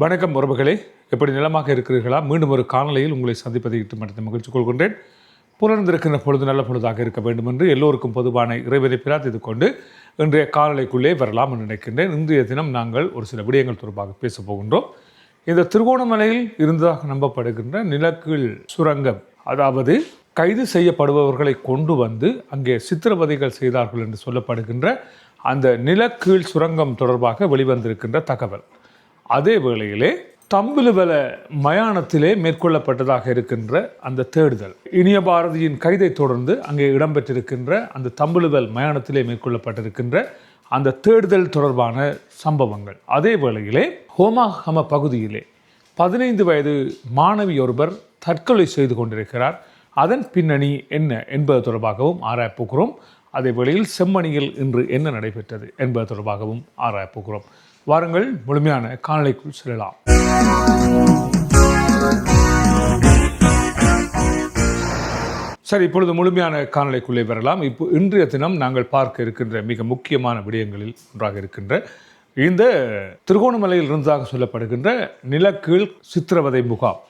வணக்கம் உறவுகளே. எப்படி நிலமாக இருக்கிறீர்களா? மீண்டும் ஒரு காணொலியில் உங்களை சந்திப்பதை இட்டு மட்டும் மகிழ்ச்சி கொள்கின்றேன். புலர்ந்திருக்கின்ற பொழுது நல்ல பொழுதாக இருக்க வேண்டும் என்று எல்லோருக்கும் பொதுவான இறைவனை பிரார்த்தித்துக் கொண்டு இன்றைய காணொலிக்குள்ளே வரலாம் என்று நினைக்கின்றேன். இன்றைய தினம் நாங்கள் ஒரு சில விடயங்கள் தொடர்பாக பேசப் போகின்றோம். இந்த திருகோணமலையில் இருந்ததாக நம்பப்படுகின்ற நிலக்கீழ் சுரங்கம் அதாவது கைது செய்யப்படுபவர்களை கொண்டு வந்து அங்கே சித்திரவதைகள் செய்தார்கள் என்று சொல்லப்படுகின்ற அந்த நிலக்கீழ் சுரங்கம் தொடர்பாக வெளிவந்திருக்கின்ற தகவல். அதே வேளையிலே தம்பிலுவல மயானத்திலே மேற்கொள்ளப்பட்டதாக இருக்கின்ற அந்த தேடுதல். இனிய பாரதியின் கைதை தொடர்ந்து அங்கே இடம்பெற்றிருக்கின்ற அந்த தம்பிலுவல் மயானத்திலே மேற்கொள்ளப்பட்டிருக்கின்ற அந்த தேடுதல் தொடர்பான சம்பவங்கள். அதே வேளையிலே ஹோமாகம பகுதியிலே பதினைந்து வயது மாணவி ஒருவர் தற்கொலை செய்து கொண்டிருக்கிறார். அதன் பின்னணி என்ன என்பது தொடர்பாகவும் ஆராயப்போகிறோம். அதே வேளையில் செம்மணியில் இன்று என்ன நடைபெற்றது என்பது தொடர்பாகவும் ஆராயப்போகிறோம். வாருங்கள் முழுமையான காணொலிக்குள் செல்லலாம். சரி இப்பொழுது முழுமையான காணொலிக்குள்ளே வரலாம். இப்போ இன்றைய தினம் நாங்கள் பார்க்க இருக்கின்ற மிக முக்கியமான விடயங்களில் ஒன்றாக இருக்கின்ற இந்த திருகோணமலையில் இருந்ததாக சொல்லப்படுகின்ற நிலக்கீழ் சித்திரவதை முகாம்.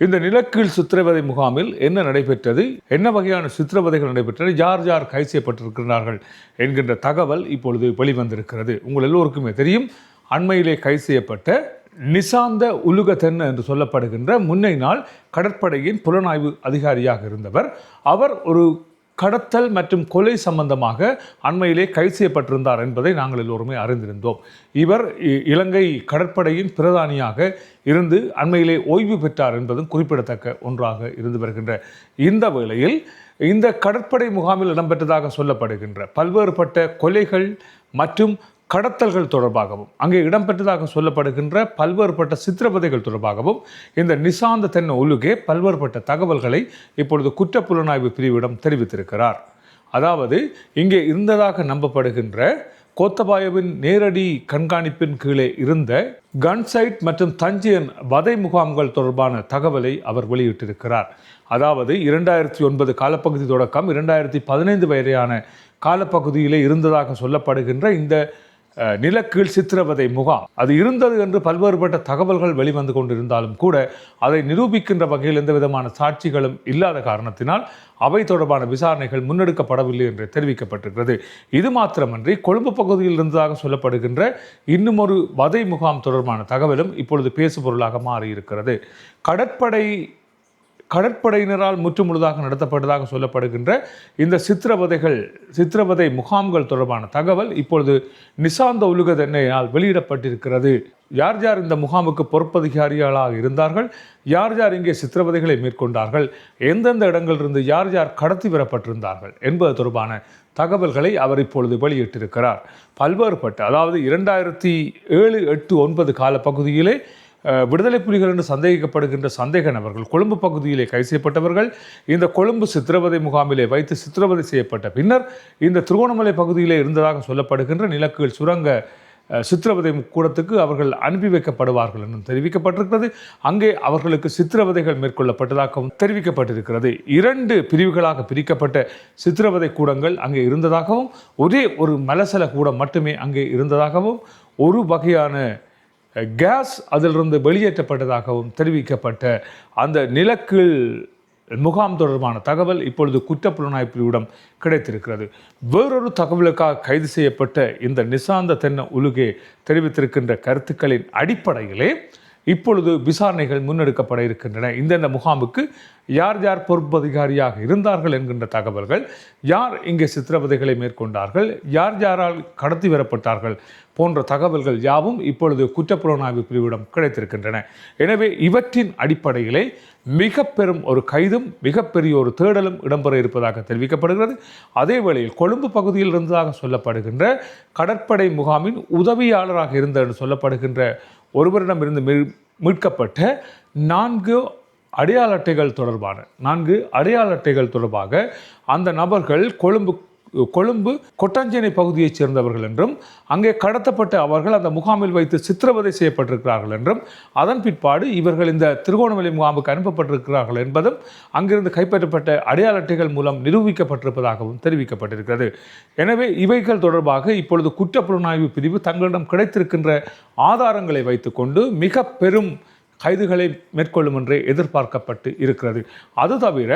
இந்த நிலக்கீழ் சித்திரவதை முகாமில் என்ன நடைபெற்றது? என்ன வகையான சித்திரவதைகள் நடைபெற்றது? யார் யார் கைது செய்யப்பட்டிருக்கிறார்கள் என்கின்ற தகவல் இப்பொழுது வெளிவந்திருக்கிறது. உங்கள் எல்லோருக்குமே தெரியும் அண்மையிலே கைது செய்யப்பட்ட நிசாந்த உலுக தென்ன என்று சொல்லப்படுகின்ற முன்னை நாள் கடற்படையின் புலனாய்வு அதிகாரியாக இருந்தவர். அவர் ஒரு கடத்தல் மற்றும் கொலை சம்பந்தமாக அண்மையிலே கைது செய்யப்பட்டிருந்தார் என்பதை நாங்கள் எல்லோருமே அறிந்திருந்தோம். இவர் இ- இலங்கை கடற்படையின் பிரதானியாக இருந்து அண்மையிலே ஓய்வு பெற்றார் என்பதும் குறிப்பிடத்தக்க ஒன்றாக இருந்து வருகின்ற இந்த வேளையில் இந்த கடற்படை முகாமில் இடம்பெற்றதாக சொல்லப்படுகின்ற பல்வேறுபட்ட கொலைகள் மற்றும் கடத்தல்கள் தொடர்பாகவும் அங்கே இடம்பெற்றதாக சொல்லப்படுகின்ற பல்வேறுபட்ட சித்திரவதைகள் தொடர்பாகவும் இந்த நிசாந்த தென்ன உலுகே பல்வேறுபட்ட தகவல்களை இப்பொழுது குற்றப்புலனாய்வு பிரிவிடம் தெரிவித்திருக்கிறார். அதாவது இங்கே இருந்ததாக நம்பப்படுகின்ற கோத்தபாயவின் நேரடி கண்காணிப்பின் கீழே இருந்த கன்சைட் மற்றும் தஞ்சியன் வதை முகாம்கள் தொடர்பான தகவலை அவர் வெளியிட்டிருக்கிறார். அதாவது இரண்டாயிரத்தி ஒன்பது காலப்பகுதி தொடக்கம் இரண்டாயிரத்தி பதினைந்து வரையான காலப்பகுதியிலே இருந்ததாக சொல்லப்படுகின்ற இந்த நிலக்கீழ் சித்திரவதை முகாம். அது இருந்தது என்று பல்வேறுபட்ட தகவல்கள் வெளிவந்து கொண்டிருந்தாலும் கூட அதை நிரூபிக்கின்ற வகையில் எந்த விதமான சாட்சிகளும் இல்லாத காரணத்தினால் அவை தொடர்பான விசாரணைகள் முன்னெடுக்கப்படவில்லை என்று தெரிவிக்கப்பட்டிருக்கிறது. இது மாத்திரமன்றி கொழும்பு பகுதியில் இருந்ததாக சொல்லப்படுகின்ற இன்னும் ஒரு வதை முகாம் தொடர்பான தகவலும் இப்பொழுது பேசுபொருளாக மாறியிருக்கிறது. கடற்படை கடற்படையினரால் முற்றுமுழுதாக நடத்தப்பட்டதாக சொல்லப்படுகின்ற இந்த சித்திரவதைகள் சித்திரவதை முகாம்கள் தொடர்பான தகவல் இப்பொழுது நிசாந்த உலுகதென்னையால் வெளியிடப்பட்டிருக்கிறது. யார் யார் இந்த முகாமுக்கு பொறுப்பதிகாரிகளாக இருந்தார்கள்? யார் யார் இங்கே சித்திரவதைகளை மேற்கொண்டார்கள்? எந்தெந்த இடங்களிலிருந்து யார் யார் கடத்தி வரப்பட்டிருந்தார்கள் என்பது தொடர்பான தகவல்களை அவர் இப்பொழுது வெளியிட்டிருக்கிறார். பல்வேறுபட்ட அதாவது இரண்டாயிரத்தி ஏழு எட்டு ஒன்பது காலப்பகுதியிலே விடுதலை புலிகள் என்று சந்தேகிக்கப்படுகின்ற சந்தேக நபர்கள் கொழும்பு பகுதியிலே கைது செய்யப்பட்டவர்கள் இந்த கொழும்பு சித்திரவதை முகாமிலே வைத்து சித்திரவதை செய்யப்பட்ட பின்னர் இந்த திருகோணமலை பகுதியிலே இருந்ததாக சொல்லப்படுகின்ற நிலக்குகள் சுரங்க சித்திரவதை கூடத்துக்கு அவர்கள் அனுப்பி வைக்கப்படுவார்கள் என்றும் தெரிவிக்கப்பட்டிருக்கிறது. அங்கே அவர்களுக்கு சித்திரவதைகள் மேற்கொள்ளப்பட்டதாகவும் தெரிவிக்கப்பட்டிருக்கிறது. இரண்டு பிரிவுகளாக பிரிக்கப்பட்ட சித்திரவதை கூடங்கள் அங்கே இருந்ததாகவும் ஒரே ஒரு மலசல கூடம் மட்டுமே அங்கே இருந்ததாகவும் ஒரு வகையான கேஸ் அதிலிருந்து வெளியேற்றப்பட்டதாகவும் தெரிவிக்கப்பட்ட அந்த நிலக்கீழ் முகாம் தொடர்பான தகவல் இப்பொழுது குற்றப்புலனாய்வு பிரிவிடம் கிடைத்திருக்கிறது. வேறொரு தகவலுக்காக கைது செய்யப்பட்ட இந்த நிசாந்த தென்ன உலுகே தெரிவித்திருக்கின்ற கருத்துக்களின் அடிப்படையிலே இப்பொழுது விசாரணைகள் முன்னெடுக்கப்பட இருக்கின்றன. இந்தந்த முகாமுக்கு யார் யார் பொறுப்பு அதிகாரியாக இருந்தார்கள் என்கின்ற தகவல்கள் யார் இங்கே சித்திரவதைகளை மேற்கொண்டார்கள் யார் யாரால் கடத்தி வரப்பட்டார்கள் போன்ற தகவல்கள் யாவும் இப்பொழுது குற்றப்புலனாய்வு பிரிவிடம் கிடைத்திருக்கின்றன. எனவே இவற்றின் அடிப்படையிலே மிக பெரும் ஒரு கைதும் மிகப்பெரிய ஒரு தேடலும் இடம்பெற இருப்பதாக தெரிவிக்கப்படுகிறது. அதே வேளையில் கொழும்பு பகுதியில் இருந்ததாக சொல்லப்படுகின்ற கடற்படை முகாமின் உதவியாளராக இருந்த என்று சொல்லப்படுகின்ற ஒருவரிடமிருந்து மீட்கப்பட்ட நான்கு அடையாள அட்டைகள் தொடர்பான நான்கு அடையாள அட்டைகள் தொடர்பாக அந்த நபர்கள் கொழும்பு கொழும்பு கொட்டாஞ்சேனை பகுதியைச் சேர்ந்தவர்கள் என்றும் அங்கே கடத்தப்பட்ட அவர்கள் அந்த முகாமில் வைத்து சித்திரவதை செய்யப்பட்டிருக்கிறார்கள் என்றும் அதன் பிற்பாடு இவர்கள் இந்த திருகோணமலை முகாமுக்கு அனுப்பப்பட்டிருக்கிறார்கள் என்பதும் அங்கிருந்து கைப்பற்றப்பட்ட அடையாள அட்டைகள் மூலம் நிரூபிக்கப்பட்டிருப்பதாகவும் தெரிவிக்கப்பட்டிருக்கிறது. எனவே இவைகள் தொடர்பாக இப்பொழுது குற்றப்புலனாய்வு பிரிவு தங்களிடம் கிடைத்திருக்கின்ற ஆதாரங்களை வைத்துக்கொண்டு மிக பெரும் கைதுகளை மேற்கொள்ளும் என்றே எதிர்பார்க்கப்பட்டு இருக்கிறது. அது தவிர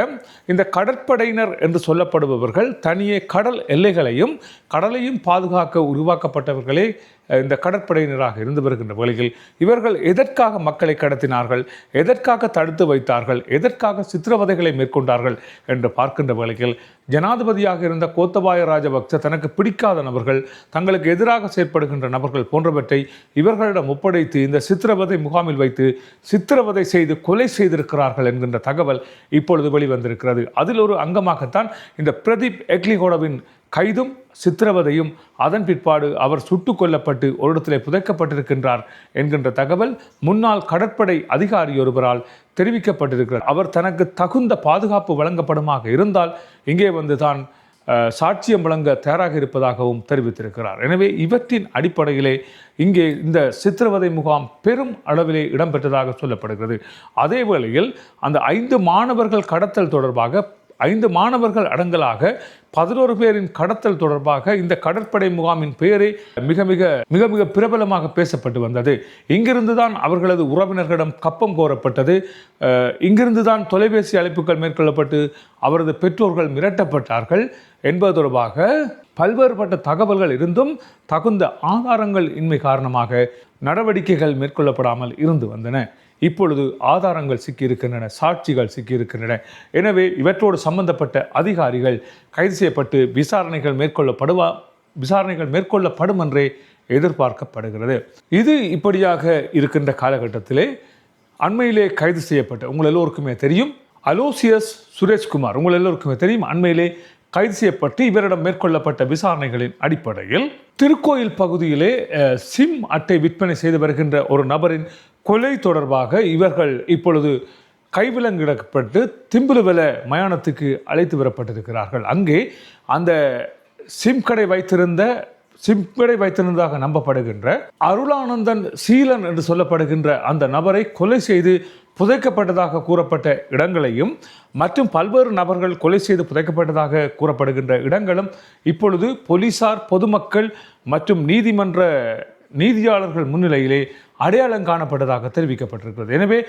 இந்த கடற்படையினர் என்று சொல்லப்படுபவர்கள் தனியே கடல் எல்லைகளையும் கடலையும் பாதுகாக்க உருவாக்கப்பட்டவர்களே இந்த கடற்படையினராக இருந்து வருகின்ற வேளையில் இவர்கள் எதற்காக மக்களை கடத்தினார்கள்? எதற்காக தடுத்து வைத்தார்கள்? எதற்காக சித்திரவதைகளை மேற்கொண்டார்கள்? என்று பார்க்கின்ற வேளையில் ஜனாதிபதியாக இருந்த கோத்தபாய ராஜபக்ச தனக்கு பிடிக்காத நபர்கள் தங்களுக்கு எதிராக செயற்படுகின்ற நபர்கள் போன்றவற்றை இவர்களிடம் ஒப்படைத்து இந்த சித்திரவதை முகாமில் வைத்து சித்திரவதை செய்து கொலை செய்திருக்கிறார்கள் என்கின்ற தகவல் இப்பொழுது வெளிவந்திருக்கிறது. அதில் ஒரு அங்கமாகத்தான் இந்த பிரதீப் எக்லிகோடவின் கைதும் சித்திரவதையும் அதன் பிற்பாடு அவர் சுட்டுக் கொல்லப்பட்டு ஒரு இடத்திலே புதைக்கப்பட்டிருக்கின்றார் என்கின்ற தகவல் முன்னாள் கடற்படை அதிகாரி ஒருவரால் தெரிவிக்கப்பட்டிருக்கிறார் அவர் தனக்கு தகுந்த பாதுகாப்பு வழங்கப்படுமாக இருந்தால் இங்கே வந்து தான் சாட்சியம் வழங்க தயாராக இருப்பதாகவும் தெரிவித்திருக்கிறார். எனவே இவற்றின் அடிப்படையிலே இங்கே இந்த சித்திரவதை முகாம் பெரும் அளவிலே இடம்பெற்றதாக சொல்லப்படுகிறது. அதே வேளையில் அந்த ஐந்து மாணவர்கள் கடத்தல் தொடர்பாக ஐந்து மாணவர்கள் அடங்கலாக பதினோரு பேரின் கடத்தல் தொடர்பாக இந்த கடற்படை முகாமின் பெயரே மிக மிக மிக மிக பிரபலமாக பேசப்பட்டு வந்தது. இங்கிருந்து தான் அவர்களது உறவினர்களிடம் கப்பம் கோரப்பட்டது. இங்கிருந்து தான் தொலைபேசி அழைப்புகள் மேற்கொள்ளப்பட்டு அவரது பெற்றோர்கள் மிரட்டப்பட்டார்கள் என்பது தொடர்பாக பல்வேறுபட்ட தகவல்கள் இருந்தும் தகுந்த ஆதாரங்கள் இன்மை காரணமாக நடவடிக்கைகள் மேற்கொள்ளப்படாமல் இருந்து வந்தன. இப்பொழுது ஆதாரங்கள் சிக்கியிருக்கின்றன சாட்சிகள் சிக்கியிருக்கின்றன. எனவே இவற்றோடு சம்பந்தப்பட்ட அதிகாரிகள் கைது செய்யப்பட்டு விசாரணைகள் மேற்கொள்ளப்படுவா விசாரணைகள் மேற்கொள்ளப்படும் என்றே எதிர்பார்க்கப்படுகிறது. இது இப்படியாக இருக்கின்ற காலகட்டத்திலே அண்மையிலே கைது செய்யப்பட்ட உங்கள் எல்லோருக்குமே தெரியும் அலோசியஸ் சுரேஷ்குமார் உங்கள் எல்லோருக்குமே தெரியும் அண்மையிலே கைது செய்யப்பட்டு இவரிடம் மேற்கொள்ளப்பட்ட விசாரணைகளின் அடிப்படையில் திருக்கோயில் பகுதியிலே சிம் அட்டை விற்பனை செய்து வருகின்ற ஒரு நபரின் கொலை தொடர்பாக இவர்கள் இப்பொழுது கைவிலங்கிடப்பட்டு திம்பிலுவல மயானத்துக்கு அழைத்து வரப்பட்டிருக்கிறார்கள். அங்கே அந்த சிம் கடை வைத்திருந்த சிம் கடை வைத்திருந்ததாக நம்பப்படுகின்ற அருளானந்தன் சீலன் என்று சொல்லப்படுகின்ற அந்த நபரை கொலை செய்து புதைக்கப்பட்டதாக கூறப்பட்ட இடங்களையும் மற்றும் பல்வேறு நபர்கள் கொலை செய்து புதைக்கப்பட்டதாக கூறப்படுகின்ற இடங்களும் இப்பொழுது போலீசார் பொதுமக்கள் மற்றும் நீதிமன்ற நீதியாளர்கள் முன்னிலையிலே அடையாளம் காணப்பட்டதாக தெரிவிக்கப்பட்டிருக்கிறது. எனவே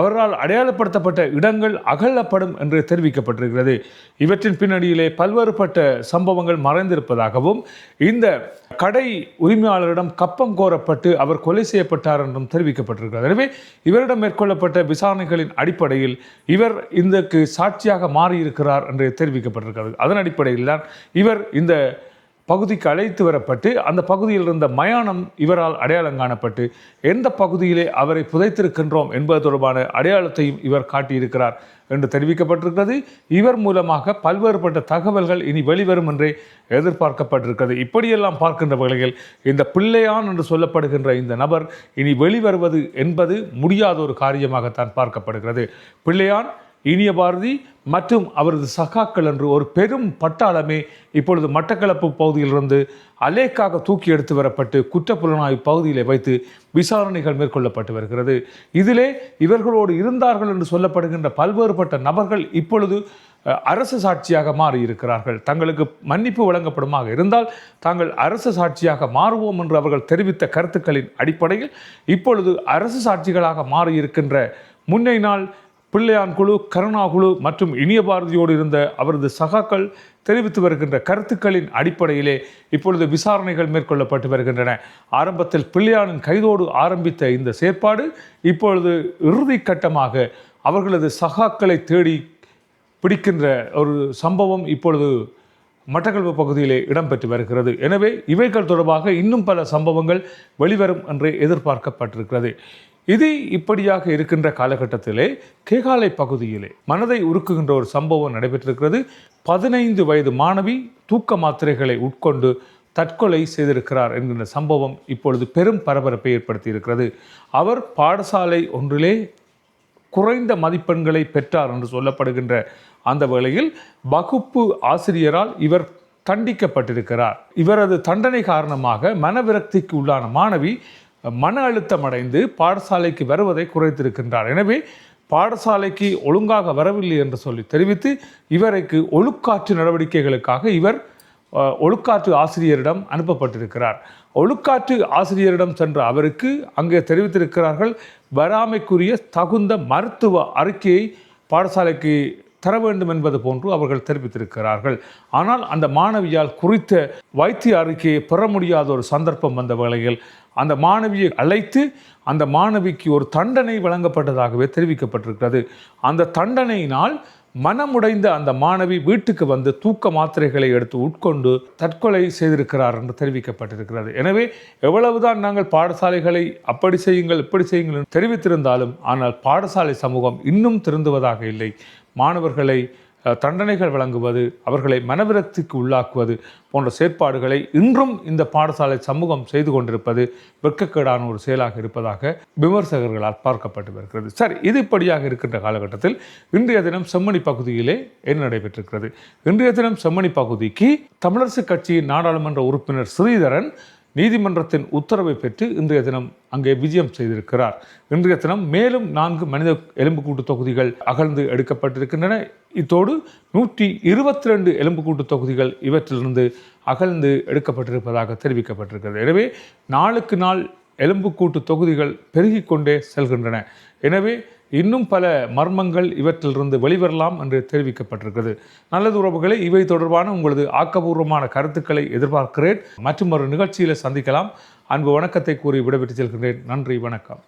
அவரால் அடையாளப்படுத்தப்பட்ட இடங்கள் அகழப்படும் என்று தெரிவிக்கப்பட்டிருக்கிறது. இவற்றின் பின்னணியிலே பல்வேறுபட்ட சம்பவங்கள் மறைந்திருப்பதாகவும் இந்த கடை உரிமையாளரிடம் கப்பம் கோரப்பட்டு அவர் கொலை செய்யப்பட்டார் என்றும் தெரிவிக்கப்பட்டிருக்கிறது. எனவே இவரிடம் மேற்கொள்ளப்பட்ட விசாரணைகளின் அடிப்படையில் இவர் இந்தக்கு சாட்சியாக மாறியிருக்கிறார் என்று தெரிவிக்கப்பட்டிருக்கிறது. அதன் அடிப்படையில் தான் இவர் இந்த பகுதிக்கு அழைத்து வரப்பட்டு அந்த பகுதியில் இருந்த மயானம் இவரால் அடையாளம் காணப்பட்டு எந்த பகுதியிலே அவரை புதைத்திருக்கின்றோம் என்பது தொடர்பான அடையாளத்தையும் இவர் காட்டியிருக்கிறார் என்று தெரிவிக்கப்பட்டிருக்கிறது. இவர் மூலமாக பல்வேறுபட்ட தகவல்கள் இனி வெளிவரும் என்றே எதிர்பார்க்கப்பட்டிருக்கிறது. இப்படியெல்லாம் பார்க்கின்ற வகையில் இந்த பிள்ளையான் என்று சொல்லப்படுகின்ற இந்த நபர் இனி வெளிவருவது என்பது முடியாத ஒரு காரியமாகத்தான் பார்க்கப்படுகிறது. பிள்ளையான் இனிய பாரதி மற்றும் அவரது சகாக்கள் என்று ஒரு பெரும் பட்டாளமே இப்பொழுது மட்டக்களப்பு பகுதியிலிருந்து அலேக்காக தூக்கி எடுத்து வரப்பட்டு குற்றப்புலனாய்வு பகுதியிலே வைத்து விசாரணைகள் மேற்கொள்ளப்பட்டு வருகிறது. இதிலே இவர்களோடு இருந்தார்கள் என்று சொல்லப்படுகின்ற பல்வேறுபட்ட நபர்கள் இப்பொழுது அரசு சாட்சியாக மாறி இருக்கிறார்கள் தங்களுக்கு மன்னிப்பு வழங்கப்படுமாக இருந்தால் தாங்கள் அரசு சாட்சியாக மாறுவோம் என்று அவர்கள் தெரிவித்த கருத்துக்களின் அடிப்படையில் இப்பொழுது அரசு சாட்சிகளாக மாறியிருக்கின்ற முன்னை நாள் பிள்ளையான் குழு கருணா குழு மற்றும் இனிய பாரதியோடு இருந்த அவரது சகாக்கள் தெரிவித்து வருகின்ற கருத்துக்களின் அடிப்படையிலே இப்பொழுது விசாரணைகள் மேற்கொள்ளப்பட்டு வருகின்றன. ஆரம்பத்தில் பிள்ளையானின் கைதோடு ஆரம்பித்த இந்த செயற்பாடு இப்பொழுது இறுதி கட்டமாக அவர்களது சகாக்களை தேடி பிடிக்கின்ற ஒரு சம்பவம் இப்பொழுது மட்டக்களப்பு பகுதியிலே இடம்பெற்று வருகிறது. எனவே இவைகள் தொடர்பாக இன்னும் பல சம்பவங்கள் வெளிவரும் என்று எதிர்பார்க்கப்பட்டிருக்கிறது. இது இப்படியாக இருக்கின்ற காலகட்டத்திலே கேகாலை பகுதியிலே மனதை உருக்குகின்ற ஒரு சம்பவம் நடைபெற்றிருக்கிறது. பதினைந்து வயது மாணவி தூக்க மாத்திரைகளை உட்கொண்டு தற்கொலை செய்திருக்கிறார் என்கின்ற சம்பவம் இப்பொழுது பெரும் பரபரப்பை ஏற்படுத்தியிருக்கிறது. அவர் பாடசாலை ஒன்றிலே குறைந்த மதிப்பெண்களை பெற்றார் என்று சொல்லப்படுகின்ற அந்த வேளையில் வகுப்பு ஆசிரியரால் இவர் தண்டிக்கப்பட்டிருக்கிறார். இவரது தண்டனை காரணமாக மனவிரக்திக்கு உள்ளான மாணவி மன அழுத்தம் அடைந்து பாடசாலைக்கு வருவதை குறைத்திருக்கின்றார். எனவே பாடசாலைக்கு ஒழுங்காக வரவில்லை என்று சொல்லி தெரிவித்து இவருக்கு ஒழுக்காற்று நடவடிக்கைகளுக்காக இவர் ஒழுக்காற்று ஆசிரியரிடம் அனுப்பப்பட்டிருக்கிறார். ஒழுக்காற்று ஆசிரியரிடம் சென்ற அவருக்கு அங்கே தெரிவித்திருக்கிறார்கள் வராமைக்குரிய தகுந்த மருத்துவ அறிக்கையை பாடசாலைக்கு தர வேண்டும் என்பது போன்று அவர்கள் தெரிவித்திருக்கிறார்கள். ஆனால் அந்த மாணவியால் குறித்த வைத்திய அறிக்கையை பெற முடியாத ஒரு சந்தர்ப்பம் வந்த வேளையில் அந்த மாணவியை அழைத்து அந்த மாணவிக்கு ஒரு தண்டனை வழங்கப்பட்டதாகவே தெரிவிக்கப்பட்டிருக்கிறது. அந்த தண்டனையினால் மனமுடைந்த அந்த மாணவி வீட்டுக்கு வந்து தூக்க மாத்திரைகளை எடுத்து உட்கொண்டு தற்கொலை செய்திருக்கிறார் என்று தெரிவிக்கப்பட்டிருக்கிறது. எனவே எவ்வளவுதான் நாங்கள் பாடசாலைகளை அப்படி செய்யுங்கள் இப்படி செய்யுங்கள் என்று தெரிவித்திருந்தாலும் ஆனால் பாடசாலை சமூகம் இன்னும் திருந்துவதாக இல்லை. மாணவர்களை தண்டனைகள் வழங்குவது அவர்களை மனவிரக்திக்கு உள்ளாக்குவது போன்ற செயற்பாடுகளை இன்றும் இந்த பாடசாலை சமூகம் செய்து கொண்டிருப்பது வெட்கக்கேடான ஒரு செயலாக இருப்பதாக விமர்சகர்களால் பார்க்கப்பட்டு வருகிறது. சரி இது இப்படியாக இருக்கின்ற காலகட்டத்தில் இன்றைய தினம் செம்மணி பகுதியிலே என்ன நடைபெற்றிருக்கிறது? இன்றைய தினம் செம்மணி பகுதிக்கு தமிழரசுக் கட்சியின் நாடாளுமன்ற உறுப்பினர் ஸ்ரீதரன் நீதிமன்றத்தின் உத்தரவை பெற்று இன்றைய தினம் அங்கே விஜயம் செய்திருக்கிறார். இன்றைய தினம் மேலும் நான்கு மனித எலும்புக்கூட்டு தொகுதிகள் அகழ்ந்து எடுக்கப்பட்டிருக்கின்றன. இத்தோடு நூற்றி இருபத்தி ரெண்டு எலும்புக்கூட்டு தொகுதிகள் இவற்றிலிருந்து அகழ்ந்து எடுக்கப்பட்டிருப்பதாக தெரிவிக்கப்பட்டிருக்கிறது. எனவே நாளுக்கு நாள் எலும்புக்கூட்டு தொகுதிகள் பெருகிக் கொண்டே செல்கின்றன. எனவே இன்னும் பல மர்மங்கள் இவற்றிலிருந்து வெளிவரலாம் என்று தெரிவிக்கப்பட்டிருக்கிறது. நல்லது உறவுகளை இவை தொடர்பான உங்களது ஆக்கபூர்வமான கருத்துக்களை எதிர்பார்க்கிறேன். மற்றும் ஒரு நிகழ்ச்சியில் சந்திக்கலாம். அன்பு வணக்கத்தை கூறி விடைபெற்று செல்கின்றேன். நன்றி வணக்கம்.